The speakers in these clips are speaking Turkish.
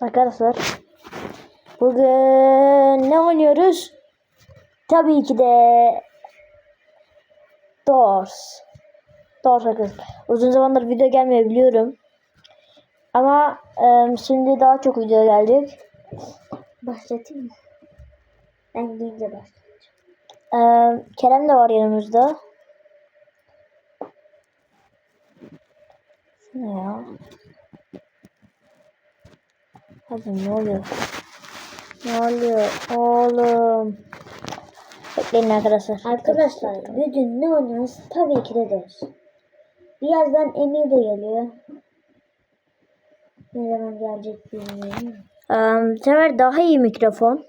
Arkadaşlar bugün ne oynuyoruz? Tabii ki de Doors. Doors arkadaşlar. Uzun zamandır video gelmiyor biliyorum. Ama e, şimdi daha çok video gelecek. Başlatayım mı? Ben deyince başlatacağım. E, Kerem de var yanımızda. Ne ya? Hadi ne oluyor? Ne oluyor oğlum? Bekleyin arkadaşlar. Arkadaşlar bugün ne oynuyoruz? Tabii ki de ders. Birazdan Emir de geliyor. Ne zaman gelecek bilmiyorum. Um, bu sefer daha iyi mikrofon.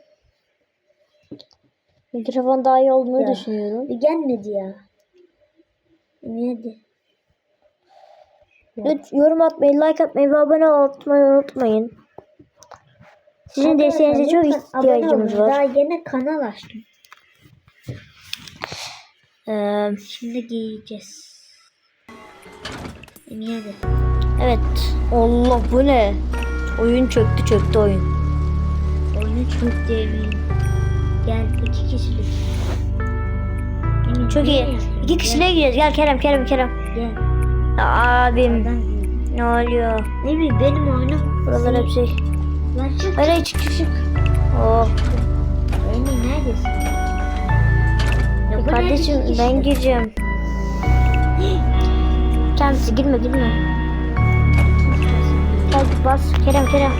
Mikrofon daha iyi olduğunu Ya. düşünüyorum. Bir gelmedi ya. Emir hadi. Lütfen yorum atmayı, like atmayı ve abone olmayı unutmayın. Sizin desteğinize çok ihtiyacımız var. Daha yeni kanal açtım. Ee, Şimdi giyeceğiz. Emir hadi. evet. Allah bu ne? Oyun çöktü çöktü oyun. Oyunu çok derin. Gel iki kişilik. Emin, Çok iyi. gel. İki kişiliğe gidiyoruz. Gel Kerem Kerem Kerem. Gel. Abim ne oluyor? Ne bileyim benim oyunum. Buralar hep şey. Lan çık. Çık çık. Oh. Neredesin? Ya Kardeşim ben kişi? gireceğim. Kendisi girme girme. Gel bas Kerem Kerem.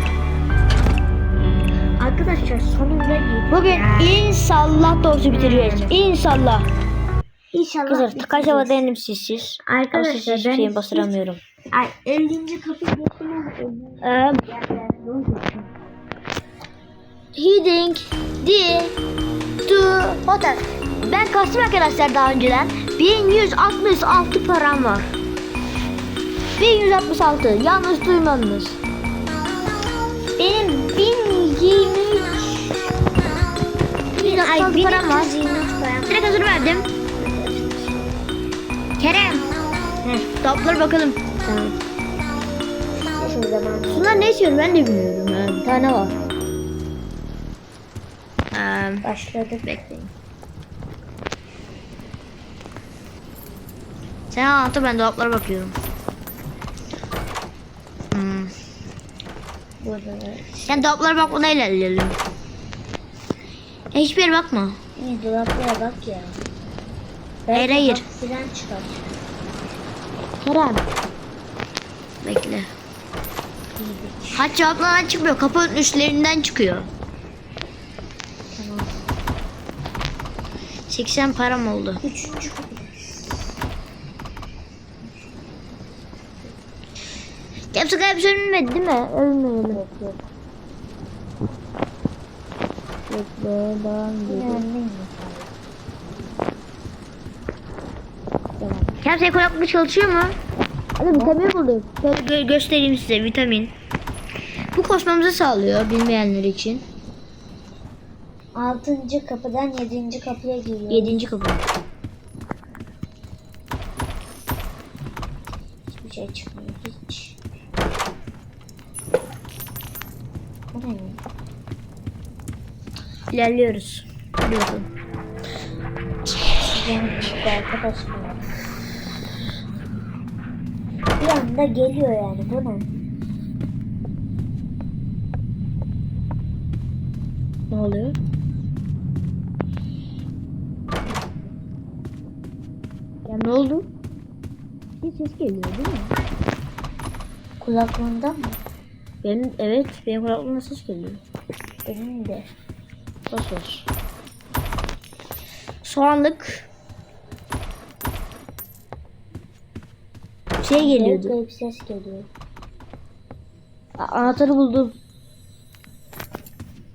Arkadaşlar sonunda girdik. Bugün Ya. inşallah doğrusu bitireceğiz. İnşallah. İnşallah. Kızlar kaç hava denedim sessiz. Arkadaşlar, ben hiç- bastıramıyorum. Ay 50. kapı geçtim ama 50. Ee. Heading the to hotel. Ben kastım arkadaşlar daha önceden. 1166 param var. 1166 yanlış duymadınız. Benim 1023 Ay 1166 param var. 1323 param. Direkt hazır verdim. Kerem. Toplar bakalım. Tamam. Bunlar ne istiyor ben de bilmiyorum. Bir tane var. Başladık. bekleyin. Sen anlatı ben dolaplara bakıyorum. Hmm. Burada da. Sen dolaplara bakmadan ilerleyelim. Hiçbir yere bakma. İyi dolaplara bak ya. Hayır, hayır. Filan çıkar. Kerem. Bekle. Haç cevaplardan çıkmıyor. Kapı üstlerinden çıkıyor. 80 param oldu. Üçüncü. Hepsi gayet ölmedi değil mi? Ölmeyelim. Bekle. Devam. Kerem senin kulaklık çalışıyor mu? Hadi vitamin buldum. Gö- göstereyim size vitamin. Bu koşmamızı sağlıyor bilmeyenler için. Altıncı kapıdan yedinci kapıya giriyor. Yedinci kapı. Hiçbir şey çıkmıyor hiç. Bu ne? İlerliyoruz. Hadi bakalım. Benim çıktı arkadaşım ya. Bir anda geliyor yani bu ne? Ne oluyor? Ya ne oldu? Bir ses geliyor değil mi? Kulaklığından mı? Benim evet benim kulaklığımda ses geliyor. Benim de. Bas bas. Soğanlık. Şey geliyordu. garip ses geliyor. A- Anahtarı buldum.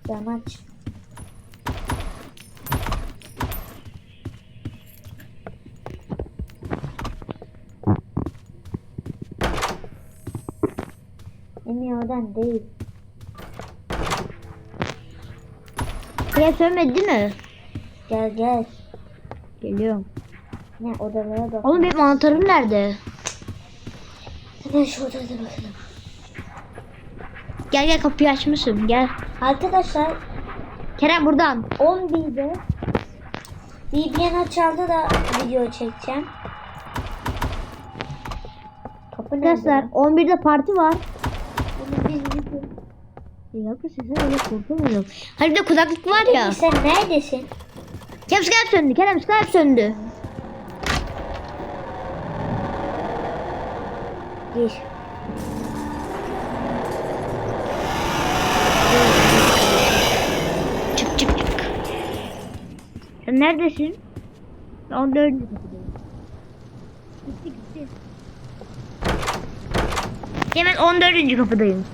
Sen aç. Emin oradan değil. Sönmedi değil mi? Gel gel. Geliyorum. Ne odalara bak. Oğlum benim anahtarım nerede? Hemen şu odada bakalım. Gel gel kapıyı açmışım gel. Arkadaşlar Kerem buradan. 11'de BBN çaldı da video çekeceğim. Kapı nerede? Arkadaşlar 11'de parti var. Bunu biz biz- Ya bu sesi öyle korkmuyorum. Hani bir de kulaklık var ya. Sen neredesin? Kerem Skype söndü. Kerem Skype söndü. Gir. Çık çık çık. Sen neredesin? 14. kapıdayım. Gitti gitti. Hemen 14. kapıdayım.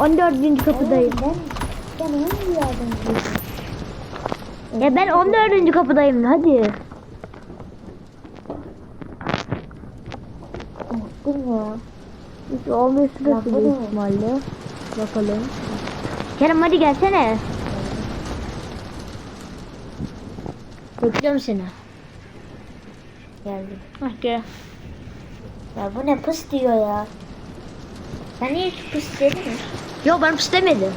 14. kapıdayım. Ben, ben girdim? Ya ben 14. kapıdayım hadi. Unuttum ya. İşte 15 sırası büyük ihtimalle. Bakalım. Kerem hadi gelsene. Bekliyorum seni. Geldim. Hah gel. Ya bu ne pıs diyor ya. Sen niye hiç pıs dedin mi? Yok ben istemedim.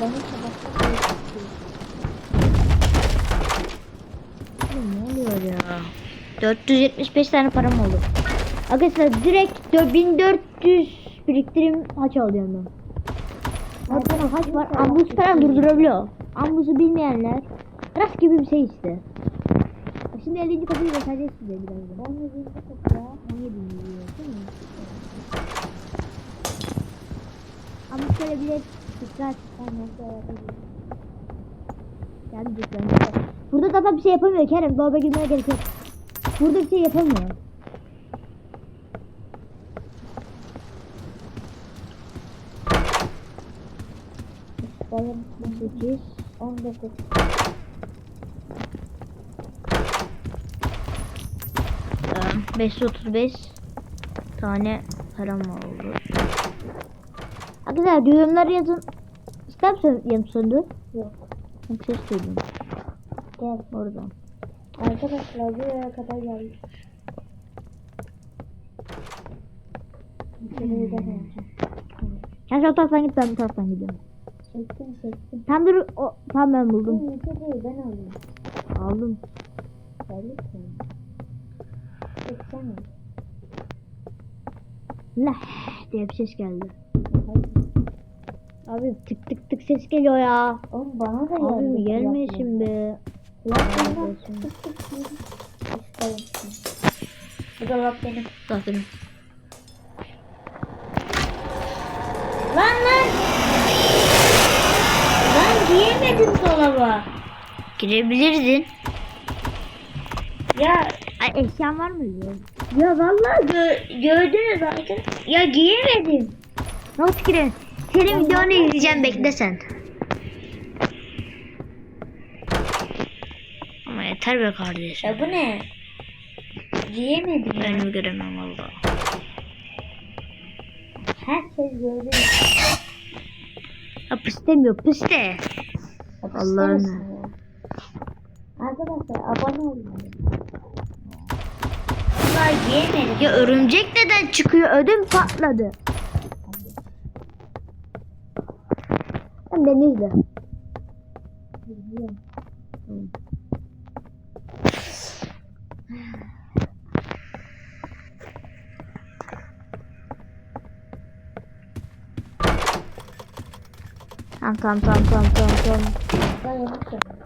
Ben hiç sabahtan Ne oluyor ya? 475 tane param oldu. Arkadaşlar direkt 1400 biriktirim haç alıyorum ben. Ortada haç var. Ambus falan durdurabiliyor. Ambusu bilmeyenler rast gibi bir şey işte. Şimdi 50. kapıyı göstereceğiz size birazdan. 17. kapı ya. 17. diyor değil mi? Ambus şöyle bir de dikkat. Geldi dikkat. Burada zaten bir şey yapamıyor Kerem. Dolaba girmeye gerek yok. Burada bir şey yapamıyor. Benim 8 19. Ee, 535 tane param oldu. Arkadaşlar yorumları yazın. İster misin yanıp söndü? Yok. Bak ses duydum. Gel. Oradan. Arkadaşlar buraya kadar da vereceğim. Sen şu taraftan git ben bu taraftan gidiyorum. Çektim çektim. Tam dur o tam ben Bu buldum. değil ben alayım. Aldım. Geldik mi? Çeksene. Ne diye bir ses geldi. Abi tık tık tık ses geliyor ya. Oğlum bana da geldi. Abi gelme şimdi. Kulaklığından tık tık tık. Bu dolap benim. Zaten. Lan lan! Lan giyemedim dolaba. Girebilirdin. Ya Ay eşyan var mıydı? ya vallahi gö gördünüz arkadaşlar. Ya giyemedim. Nasıl girelim? Senin videonu izleyeceğim bekle sen. Ama yeter be kardeşim. Ya bu ne? Giyemedim. Ben onu göremem valla. Herkes gördü. Ya pis demiyor pis de. Ya Allah'ım. Arkadaşlar abone olun. Vallahi giyemedim. Ya örümcek neden çıkıyor? Ödüm patladı. Sen beni izle. Tamam tamam tamam tamam tamam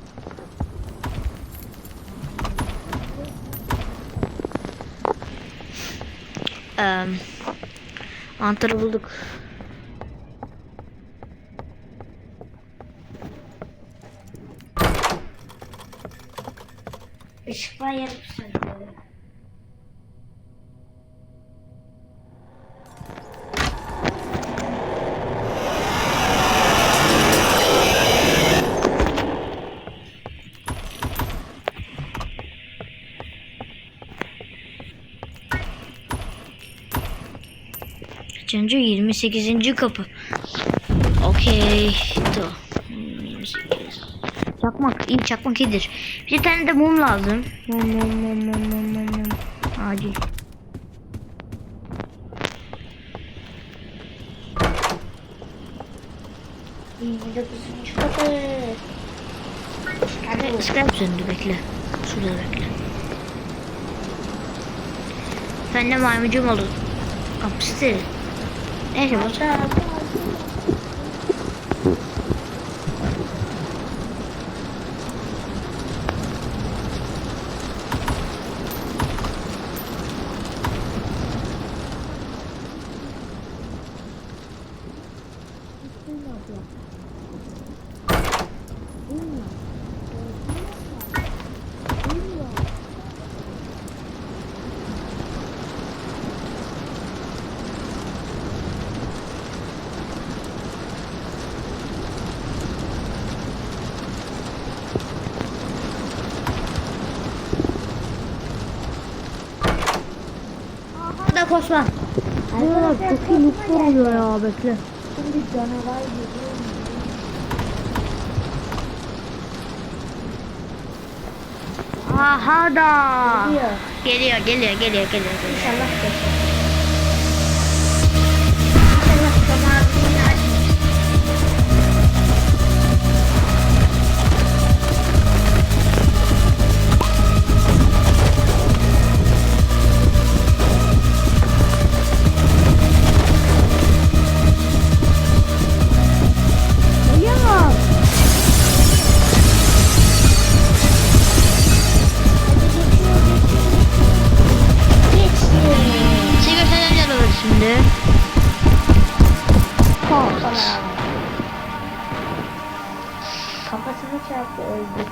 e, mantarı bulduk. Işıklar yarım sönüyor. Kaçıncı? 28. kapı. Okey. Tamam. 28. Çakmak. iyi çakmak iyidir. Bir tane de mum lazım. Mum mum mum mum mum mum mum. Acil. Scrap, söndü bekle. Şurada bekle. Ben de maymuncum 哎，什么事儿？Koşma. Arkadaşlar, çok iyi lootlar oluyor ya bekle. Şimdi canavar geliyor. Aha da. Geliyor. Geliyor geliyor geliyor geliyor. geliyor. İnşallah geçer. Kafasını çarptı öldü.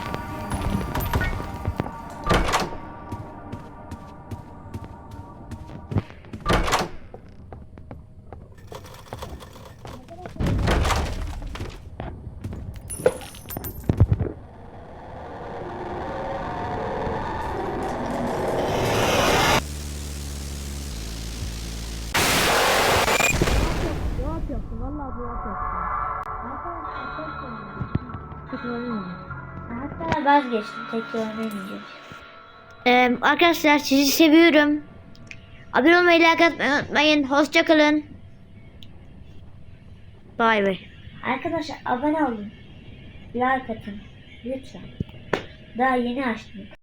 Hatta vazgeçtim tekrar oynayacağım. Ee, arkadaşlar sizi seviyorum. Abone olmayı, like atmayı unutmayın. Hoşçakalın. Bay bay. Arkadaşlar abone olun. Like atın. Lütfen. Daha yeni açtım.